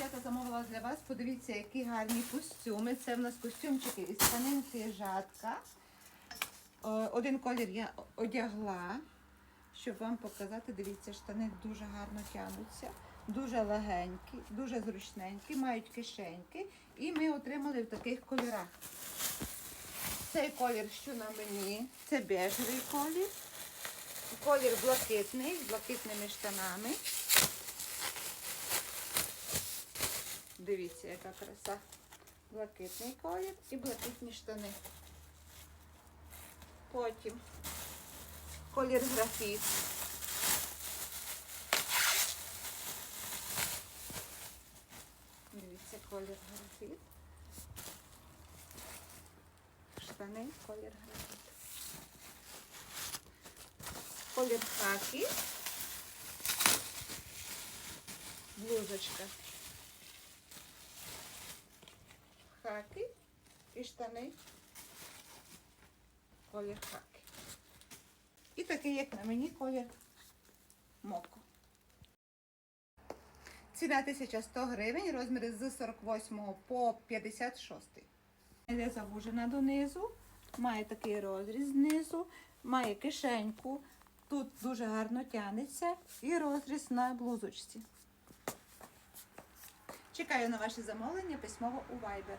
дівчата замовила для вас. Подивіться, які гарні костюми. Це в нас костюмчики із тканинки жатка. Е, Один колір я одягла, щоб вам показати. Дивіться, штани дуже гарно тягнуться, дуже легенькі, дуже зручненькі, мають кишеньки. І ми отримали в таких кольорах. Цей колір, що на мені, це бежевий колір. Колір блакитний з блакитними штанами. Дивіться, яка краса. Блакитний колір і блакитні штани. Потім колір графіт. Дивіться, колір графіт. Штани, колір графіт. Колір хакі. Блузочка. Хакі і штани. Колір хакі. І такий, як на мені, колір моко. Ціна 1100 гривень, розміри з 48 по 56. Йде завужена донизу, має такий розріз знизу, має кишеньку. Тут дуже гарно тянеться і розріз на блузочці. Чекаю на ваші замовлення письмово у Viber.